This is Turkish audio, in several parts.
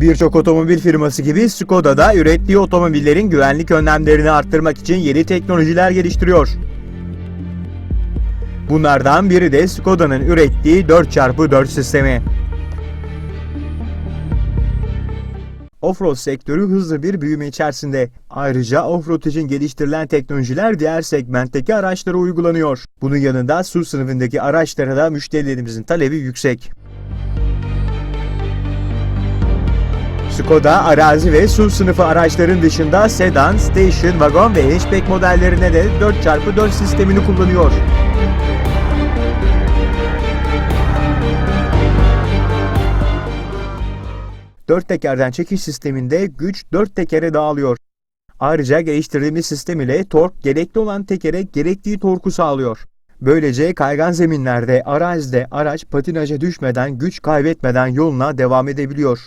Birçok otomobil firması gibi Skoda da ürettiği otomobillerin güvenlik önlemlerini arttırmak için yeni teknolojiler geliştiriyor. Bunlardan biri de Skoda'nın ürettiği 4x4 sistemi. Offroad sektörü hızlı bir büyüme içerisinde. Ayrıca offroad için geliştirilen teknolojiler diğer segmentteki araçlara uygulanıyor. Bunun yanında SUV sınıfındaki araçlara da müşterilerimizin talebi yüksek. Skoda arazi ve SUV sınıfı araçların dışında sedan, station, wagon ve hatchback modellerine de 4x4 sistemini kullanıyor. Dört tekerden çekiş sisteminde güç dört tekere dağılıyor. Ayrıca geliştirdiğimiz sistem ile tork gerekli olan tekere gerektiği torku sağlıyor. Böylece kaygan zeminlerde, arazide araç patinaja düşmeden, güç kaybetmeden yoluna devam edebiliyor.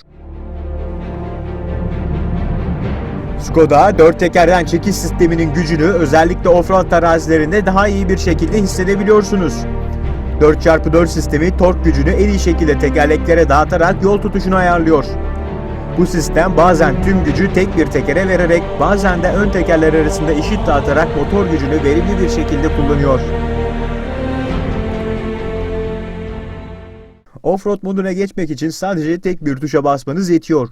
Skoda dört tekerden çekiş sisteminin gücünü özellikle offroad arazilerinde daha iyi bir şekilde hissedebiliyorsunuz. 4x4 sistemi tork gücünü en iyi şekilde tekerleklere dağıtarak yol tutuşunu ayarlıyor. Bu sistem bazen tüm gücü tek bir tekere vererek bazen de ön tekerler arasında eşit dağıtarak motor gücünü verimli bir şekilde kullanıyor. Offroad moduna geçmek için sadece tek bir tuşa basmanız yetiyor.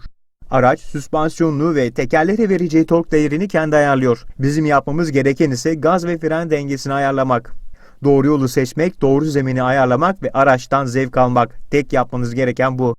Araç, süspansiyonunu ve tekerlere vereceği tork değerini kendi ayarlıyor. Bizim yapmamız gereken ise gaz ve fren dengesini ayarlamak. Doğru yolu seçmek, doğru zemini ayarlamak ve araçtan zevk almak. Tek yapmanız gereken bu.